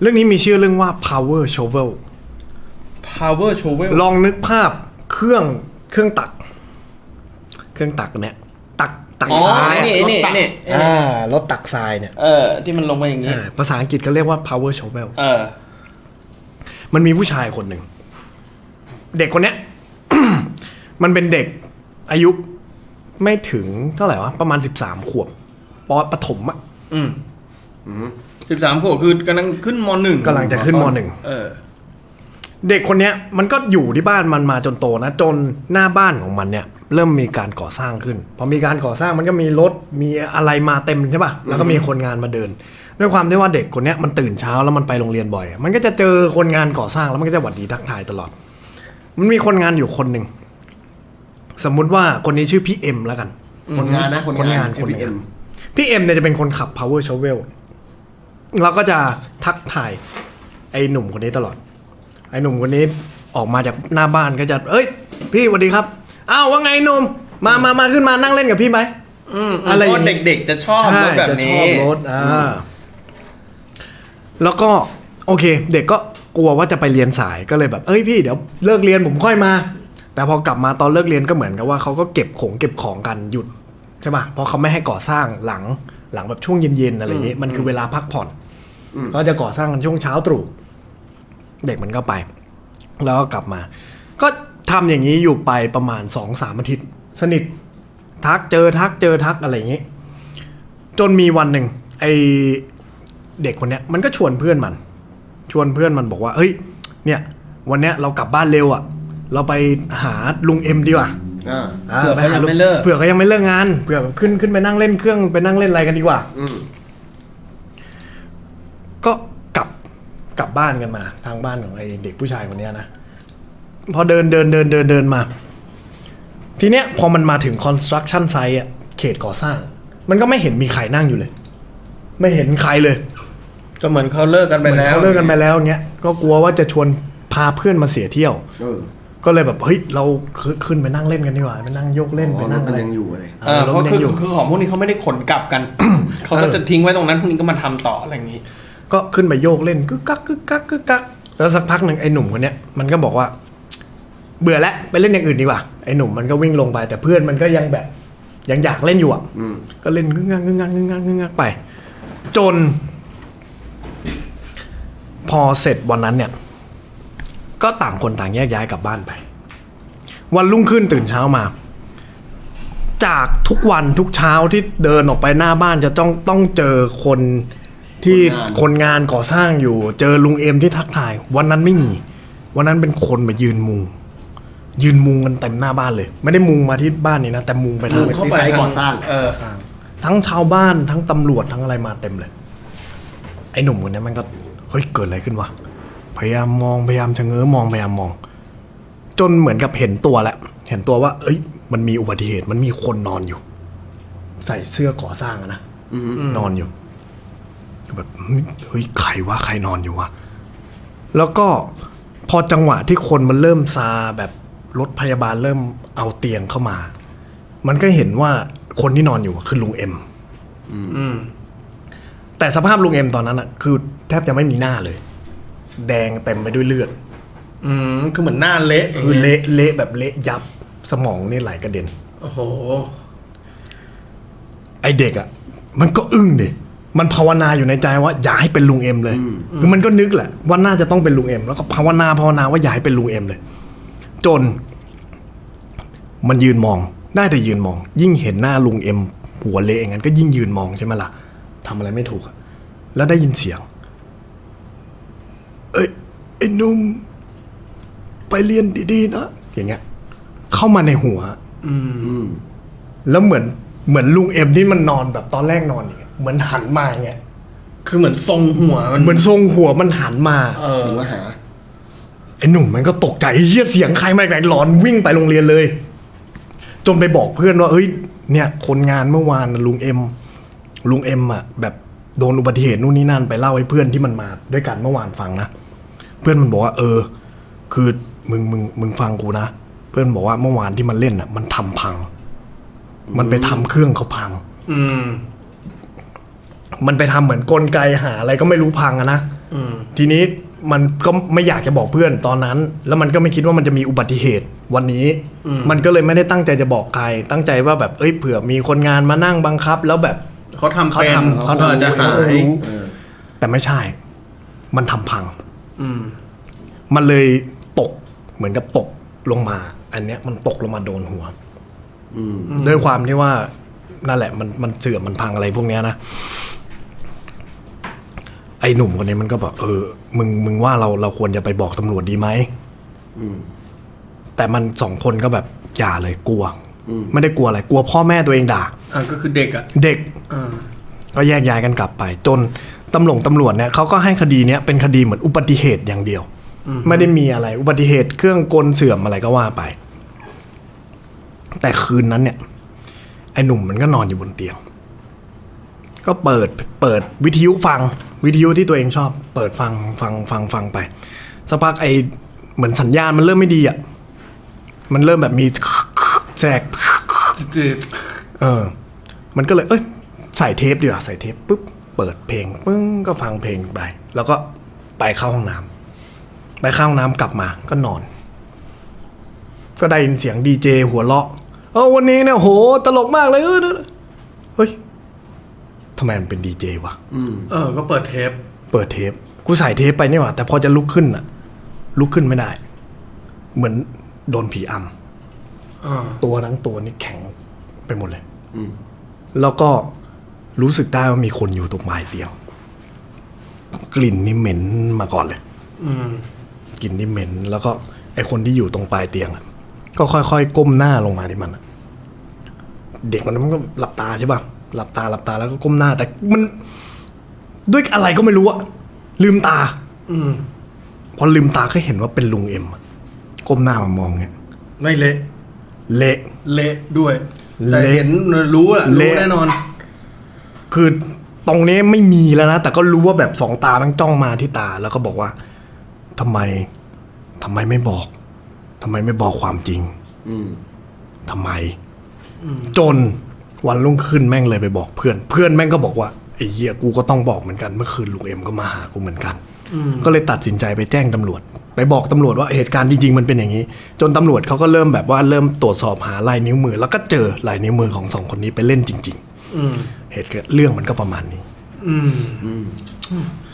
เรื่องนี้มีชื่อเรื่องว่า power shovel power shovel ลองนึกภาพเครื่องเครื่องตัก เครื่องตักเนี่ยตักตักอ๋อทรายไอ้นี่ไอ้นี่ไอ้นี่อ่ารถตักทรายเนี่ยเออ ที่มันลงมาอย่างนี้ ใช่ภาษาอังกฤษก็เรียกว่า power shovel เออ มันมีผู้ชายคนหนึ่ง เด็กคนเนี้ย มันเป็นเด็กอายุไม่ถึงเท่าไหร่วะ ประมาณสิบสามขวบปปฐมอะอืม สิบสามขวบคือกำลังขึ้นมหนึ่งกำลังจะขึ้นมหนึ่ง เออ เด็กคนเนี้ยมันก็อยู่ที่บ้านมันมาจนโตนะจนหน้าบ้านของมันเนี่ย เริ่มมีการก่อสร้างขึ้น พอมีการก่อสร้างมันก็มีรถมีอะไรมาเต็มใช่ป่ะแล้วก็มีคนงานมาเดิน ด้วยความที่ว่าเด็กคนเนี้ยมันตื่นเช้าแล้วมันไปโรงเรียนบ่อย มันก็จะเจอคนงานก่อสร้างแล้วมันก็จะหวัดดีทักทายตลอด มันมีคนงานอยู่คนหนึ่งสมมุติว่าคนนี้ชื่อพี่เอ็มแล้วกัน คนงานนะคนคนงางานนคนพีงาเอ็นมพี่เอ็มเนี่ยจะเป็นคนขับ power shovel เราก็จะทักทายไอ้หนุ่มคนนี้ตลอด ไอ้หนุ่มคนนี้ออกมาจากหน้าบ้านก็จะ เอ้ย พี่สวัสดีครับ อ้าวว่าไงหนุ่ม มามามาขึ้นมานั่งเล่นกับพี่ไหม อืมอะไรอย่างงี้ เพาเด็กๆจะชอบใช่รถแบบจะชนี้อบรถอ่าแล้วก็โอเค เด็กก็กลัวว่าจะไปเรียนสายก็เลยแบบ เอ้ยพี่เดี๋ยวเลิกเรียนผมค่อยมา แต่พอกลับมาตอนเลิกเรียนก็เหมือนกับว่าเขาก็เก็บของเก็บของกันหยุดใช่ป่ะเพราะเขาไม่ให้ก่อสร้างหลัง หลังแบบช่วงเย็นๆอะไรอย่างงี้มันคือเวลาพักผ่อนก็จะก่อสร้างกันช่วงเช้าตรู่เด็กมันก็ไป แล้วก็กลับมา ก็ทำอย่างนี้อยู่ไปประมาณสองสามอาทิตย์ สนิททักเจอทักเจอทักอะไรอย่างนี้ จนมีวันหนึ่งไอเด็กคนเนี้ยมันก็ชวนเพื่อนมัน ชวนเพื่อนมันบอกว่า เฮ้ย เนี่ย วันเนี้ยเรากลับบ้านเร็วอะ่ะ เราไปหาลุงเอ็มดีกว่า อ่าาเผื่อเขายังปหลุไม่เลิกเผื่อเขายังไม่เลิกงานเผื่อแบบขึ้นขึ้นไปนั่งเล่นเครื่องไปนั่งเล่นอะไรกันดีกว่า อืม ก็กลับกลับบ้านกันมา ทางบ้านของไอ้เด็กผู้ชายคนเนี้ยนะ พอเดินเดินเดินเดินเดินมา ทีเนี้ยพอมันมาถึง construction site อะเขตก่อสร้าง มันก็ไม่เห็นมีใครนั่งอยู่เลย ไม่เห็นใครเลย ก็เหมือนเขาเลิกกันเหไปมือนแล้วเขาเลิกกันไปแล้วเงี้ย ก็กลัวว่าจะชวนพาเพื่อนมาเสียเที่ยว เออ ก็เลยแบบเฮ้ยเราขึ้นไปนั่งเล่นกันดีกว่าไปนั่งโยกเล่นไปอ๋อรนั่ถงมัอะนไรยังอยู่เลยเออเพราะถคือยังยู่คือของพวกนี้เขาไม่ได้ขนกลับกันเขาก็จะทิ้งไว้ตรงนั้นพวกนี้ก็มาทำต่ออะไรอย่างนี้ ก็ขึ้นไปโยกเล่นกึกกักกึกกักกึกกักแล้วสักพักหนึ่งไอ้หนุ่มคนเนี้ยมันก็บอกว่า เบื่อแล้วไปเล่นอย่างอื่นดีกว่าไอ้หนุ่มมันก็วิ่งลงไป แต่เพื่อนมันก็ยังแบบยังอยากเล่นอยู่อะอืมก็เล่นงึ้งงักงึ้งงักงึ้งงักงึ้งงักไป จน พอเสร็จวันนั้นเนี่ย ก็ต่างคนต่างแยกย้ายกลับบ้านไป วันรุ่งขึ้นตื่นเช้ามา จากทุกวันทุกเช้าที่เดินออกไปหน้าบ้านจะต้องต้องเจอคนที่คนงานคนงานก่อสร้างอยู่ เจอลุงเอ็มที่ทักทาย วันนั้นไม่มี วันนั้นเป็นคนมายืนมุง ยืนมุงกันเต็มหน้าบ้านเลย ไม่ได้มุงมาที่บ้านนี้นะแต่มุงไปทางมุงเข้าไปที่ไซต์ก่อสร้างเออสร้าง ทั้งชาวบ้านทั้งตำรวจทั้งอะไรมาเต็มเลย ไอ้หนุ่มคนเนี้ยมันก็เฮ้ยเกิดอะไรขึ้นวะ พยายามมองพยายามชะเง้อมองพยายามมอง จนเหมือนกับเห็นตัวแล้วเห็นตัวว่า เอ้ย มันมีอุบัติเหตุมันมีคนนอนอยู่ ใส่เสื้อก่อสร้างอะนะนอนอยู่แบบเฮ้ยใครวะใครนอนอยู่วะแล้วก็พอจังหวะที่คนมันเริ่มซาแบบรถพยาบาลเริ่มเอาเตียงเข้ามา มันก็เห็นว่าคนที่นอนอยู่อะคือลุงเอ็มอืมแต่สภาพลุงเอ็มตอนนั้นอะคือแทบจะไม่มีหน้าเลย แดงเต็มไปด้วยเลือด อืมคือเหมือนหน้าเละคือเละเละแบบเละยับสมองนี่ไหลกระเด็น โอ้โห ไอเด็กอะมันก็อึ้งดิมันภาวนาอยู่ในใจว่าอย่าให้เป็นลุงเอ็มเลยคือมันก็นึกแหละว่าน่าจะต้องเป็นลุงเอ็มแล้วก็ภาวนาภาวนาว่าอย่าให้เป็นลุงเอ็มเลย จน มันยืนมองได้แต่ยืนมอง ยิ่งเห็นหน้าลุงเอ็มหัวเละอย่างนั้นก็ยิ่งยืนมองใช่ไหมล่ะทำอะไรไม่ถูกอะแล้วได้ยินเสียง เอ้ยไอ้หนุ่มไปเรียนดีๆนะอย่างเงี้ย เข้ามาในหัว อืมแล้วเหมือนเหมือนลุงเอ็มที่มันนอนแบบตอนแรกนอนอย่างเงี้ยเหมือนหันมาอย่างเงี้ยคือเหมือนทรงหัวมันเหมือนทรงหัวมันหันมา เออถึงว่าหา ไอ้หนุ่มมันก็ตกใจเฮียเสียงใครมาจากไหนหลอนวิ่งไปโรงเรียนเลย จนไปบอกเพื่อนว่า เอ้ย เนี่ย คนงานเมื่อวานน่ะลุงเอ็ม ลุงเอ็มอะแบบ โดนอุบัติเหตุนู่นนี่นั่นไปเล่าให้เพื่อนที่มันมาด้วยกันเมื่อวานฟังนะเพื่อนมันบอกว่า เออ คือมึงมึงมึงฟังกูนะเพื่อนบอกว่าเมื่อวานที่มันเล่นอะ มันทำพัง มันไปทำเครื่องเขาพัง อืม มันไปทำเหมือนกลไกหาอะไรก็ไม่รู้พังอะนะทีนี้มันก็ไม่อยากจะบอกเพื่อนตอนนั้น แล้วมันก็ไม่คิดว่ามันจะมีอุบัติเหตุ วันนี้มมันก็เลยไม่ได้ตั้งใจจะบอกใคร ตั้งใจว่าแบบเอ้ยเผื่อมีคนงานมานั่งบังคับ แล้วแบบ เขาทำเขาเป็นทำเขาเขาทำจะหายรู้เออแต่ไม่ใช่ มันทำพัง อืม มันเลยตกเหมือนกับตกลงมา อันเนี้ยมันตกลงมาโดนหัวอืมด้วยความที่ว่านั่นแหละ มันมันเสื่อมมันพังอะไรพวกเนี้ยนะไอ้หนุ่มคนนี้มันก็บอกเออมึงมึงว่าเราเราควรจะไปบอกตำรวจดีไหมอืมแต่มันสองคนก็แบบอย่าเลยกลัวอืม ไม่ได้กลัวอะไรกลัวพ่อแม่ตัวเองด่าอ่าก็คือเด็กอะเด็กอ่าก็แยกย้ายกันกลับไป จนตำรวจตำรวจเนี่ยเขาก็ให้คดีเนี้ยเป็นคดีเหมือนอุบัติเหตุอย่างเดียว ไม่ได้มีอะไร อุบัติเหตุเครื่องกลเสื่อมอะไรก็ว่าไป แต่คืนนั้นเนี่ย ไอ้หนุ่มมันก็นอนอยู่บนเตียง ก็เปิดเปิดวิทยุฟัง วิทยุที่ตัวเองชอบ เปิดฟังฟังฟังฟังไปสักพักไอ้เหมือนสัญญาณมันเริ่มไม่ดีอะมันเริ่มแบบมี แทรกจืดเออ มันก็เลย เอ้ย ใส่เทปดีกว่าใส่เทปปุ๊บ เปิดเพลงปึ้งก็ฟังเพลงไป แล้วก็ไปเข้าห้องน้ำไปเข้าห้องน้ำกลับมาก็นอน ก็ได้ยินเสียงดีเจหัวเราะ เออวันนี้เนี่ยโห ตลกมากเลยเออเฮ้ยทำไมมันเป็นดีเจวะอืมเออ ก็เปิดเทป เปิดเทป กูใส่เทปไปนี่หว่า แต่พอจะลุกขึ้นอะลุกขึ้นไม่ได้ เหมือนโดนผีอำอ่า ตัวทั้งตัวนี่แข็งไปหมดเลยอืมแล้วก็รู้สึกได้ว่ามีคนอยู่ตรงปลายเตียงกลิ่นนี่เหม็นมาก่อนเลยอืมกลิ่นนี่เหม็น แล้วก็ไอคนที่อยู่ตรงปลายเตียงอะ ก็ค่อยๆก้มหน้าลงมาที่มันอะเด็กมันก็หลับตาใช่ป่ะหลับตาหลับตาแล้วก็ก้มหน้า แต่มันด้วยอะไรก็ไม่รู้อะลืมตา อืมพอลืมตาก็เห็นว่าเป็นลุงเอ็มอะก้มหน้ามามองเนี่ยไม่เละ เละ เละด้วยแต่เละเห็นรู้แหละรู้เละ แน่นอน คือตรงนี้ไม่มีแล้วนะ แต่ก็รู้ว่าแบบสองตามันจ้องมาที่ตา แล้วก็บอกว่าทำไมทำไมไม่บอกทำไมไม่บอกความจริงอืม ทำไม จนวันรุ่งขึ้นแม่งเลยไปบอกเพื่อน เพื่อนแม่งก็บอกว่าไอ้เหี้ยกูก็ต้องบอกเหมือนกันเมื่อคืนลุงเอ็มก็มาหากูเหมือนกัน ก็เลยตัดสินใจไปแจ้งตำรวจ ไปบอกตำรวจว่าเหตุการณ์จริง ๆ มันเป็นอย่างนี้ จนตำรวจเขาก็เริ่มแบบว่าเริ่มตรวจสอบหาลายนิ้วมือ แล้วก็เจอลายนิ้วมือของสองคนนี้ไปเล่นจริงอืมๆเหตุเกิดเรื่องมันก็ประมาณนี้อืม